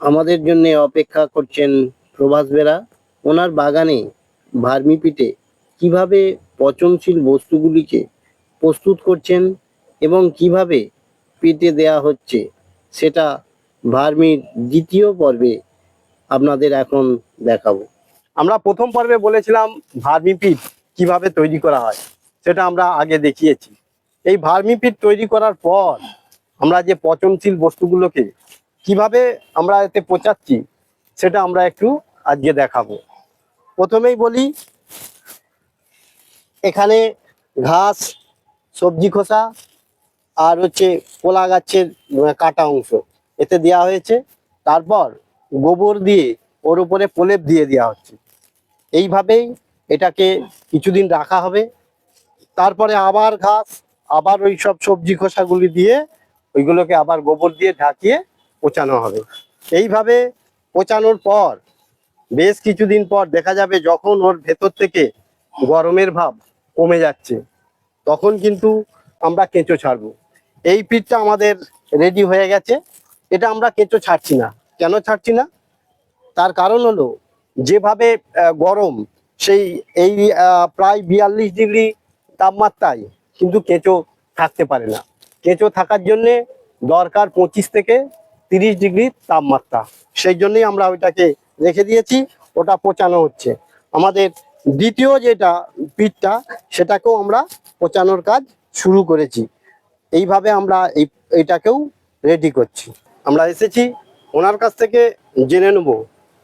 আমাদের জন্য অপেক্ষা করছেন প্রভাস বেরা। ওনার বাগানে ভার্মিপিটে কীভাবে পচনশীল বস্তুগুলিকে প্রস্তুত করছেন এবং কীভাবে পিটে দেয়া হচ্ছে, সেটা ভার্মির দ্বিতীয় পর্বে আপনাদের এখন দেখাবো। আমরা প্রথম পর্বে বলেছিলাম ভার্মিপিট কীভাবে তৈরি করা হয়, সেটা আমরা আগে দেখিয়েছি। এই ভার্মিপিট তৈরি করার পর আমরা যে পচনশীল বস্তুগুলোকে কীভাবে আমরা এতে পচাচ্ছি সেটা আমরা একটু আজকে দেখাবো। প্রথমেই বলি, এখানে ঘাস, সবজি খোসা আর হচ্ছে কলা গাছের কাটা অংশ এতে দেওয়া হয়েছে। তারপর গোবর দিয়ে ওর উপরে প্রলেপ দিয়ে দেওয়া হচ্ছে। এইভাবেই এটাকে কিছুদিন রাখা হবে। তারপরে আবার ঘাস, আবার ওই সব সবজি খোসাগুলি দিয়ে ওইগুলোকে আবার গোবর দিয়ে ঢাকিয়ে পচানো হবে। এইভাবে পচানোর পর, বেশ কিছুদিন পর দেখা যাবে যখন ওর ভেতর থেকে গরমের ভাব কমে যাচ্ছে, তখন কিন্তু আমরা কেঁচো ছাড়বো। এই পিঠটা আমাদের রেডি হয়ে গেছে। এটা আমরা কেঁচো ছাড়ছি না। কেন ছাড়ছি না? তার কারণ হলো, যেভাবে গরম সেই, এই প্রায় বিয়াল্লিশ ডিগ্রি তাপমাত্রায় কিন্তু কেঁচো থাকতে পারে না। কেঁচো থাকার জন্যে দরকার পঁচিশ থেকে তিরিশ ডিগ্রি তাপমাত্রা। সেই জন্যই আমরা ওইটাকে রেখে দিয়েছি, ওটা পচানো হচ্ছে। আমাদের দ্বিতীয় যেটা পিঠটা, সেটাকেও আমরা পচানোর কাজ শুরু করেছি। এইভাবে আমরা এই, এটাকেও রেডি করছি। আমরা এসেছি, ওনার কাছ থেকে জেনে নেব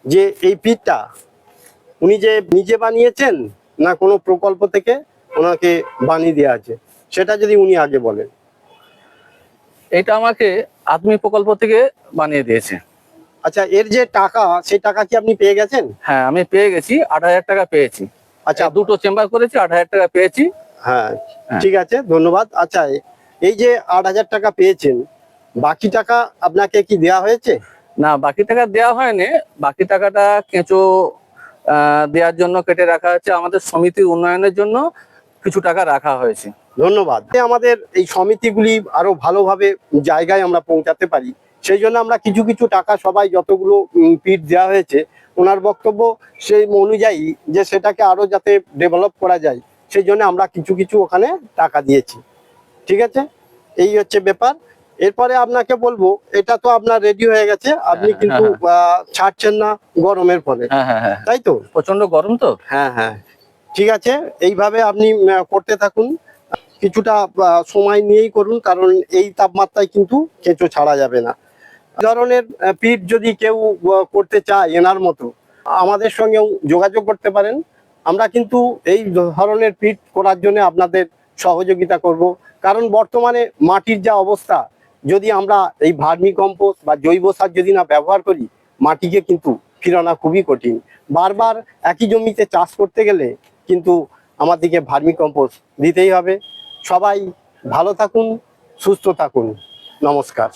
যে এই পিঠটা উনি যে নিজে বানিয়েছেন না কোনো প্রকল্প থেকে ওনাকে বানিয়ে দেওয়া আছে। সেটা যদি উনি আগে বলেন। এটা আমাকে আত্মী প্রকল্প থেকে বানিয়ে দিয়েছে। আচ্ছা এর যে টাকা সেই টাকা কি আপনি পেয়ে গেছেন? হ্যাঁ আমি পেয়ে গেছি আট হাজার টাকা পেয়েছি। আচ্ছা। দুটো চেম্বার করেছি আট হাজার টাকা পেয়েছি। হ্যাঁ হ্যাঁ। ঠিক আছে ধন্যবাদ। আচ্ছা এই যে আট হাজার টাকা পেয়েছেন বাকি টাকা আপনাকে কি দেওয়া হয়েছে? না বাকি টাকা দেওয়া হয়নি। বাকি টাকাটা কেঁচো দেওয়ার জন্য কেটে রাখা হচ্ছে আমাদের সমিতির উন্নয়নের জন্য। কিছু টাকা রাখা হয়েছে। ধন্যবাদ। আমাদের এই সমিতিগুলি আরও ভালোভাবে জায়গায় আমরা পৌঁছাতে পারি। সেই জন্য আমরা কিছু কিছু টাকা সবাই যতগুলো পিট দেওয়া হয়েছে ওনার বক্তব্য সেই অনুযায়ী যে সেটাকে আরও যাতে ডেভেলপ করা যায় সেই জন্য আমরা কিছু কিছু ওখানে টাকা দিয়েছি। ঠিক আছে? এই হচ্ছে ব্যাপার। এরপরে আপনাকে বলব এটা তো আপনার রেডি হয়ে গেছে আপনি হ্যাঁ, কিন্তু আহ, ছাড়ছেন না গরমের ফলে। হ্যাঁ হ্যাঁ হ্যাঁ। তাই তো? প্রচণ্ড গরম তো? হ্যাঁ হ্যাঁ। ঠিক আছে, এইভাবে আপনি করতে থাকুন। কিছুটা সময় নিয়েই করুন, কারণ এই তাপমাত্রায় কিন্তু কেঁচো ছাড়া যাবে না। ধরনের পিঠ যদি কেউ করতে চায় এনার মতো, আমাদের সঙ্গেও যোগাযোগ করতে পারেন। আমরা কিন্তু এই ধরনের পিঠ করার জন্য আপনাদের সহযোগিতা করব। কারণ বর্তমানে মাটির যা অবস্থা, যদি আমরা এই ভার্মি কম্পোস্ট বা জৈব সার যদি না ব্যবহার করি, মাটিকে কিন্তু ফিরানো খুবই কঠিন। বারবার একই জমিতে চাষ করতে গেলে কিন্তু আমাদেরকে ভার্মি কম্পোস্ট দিতেই হবে। সবাই ভালো থাকুন সুস্থ থাকুন। নমস্কার।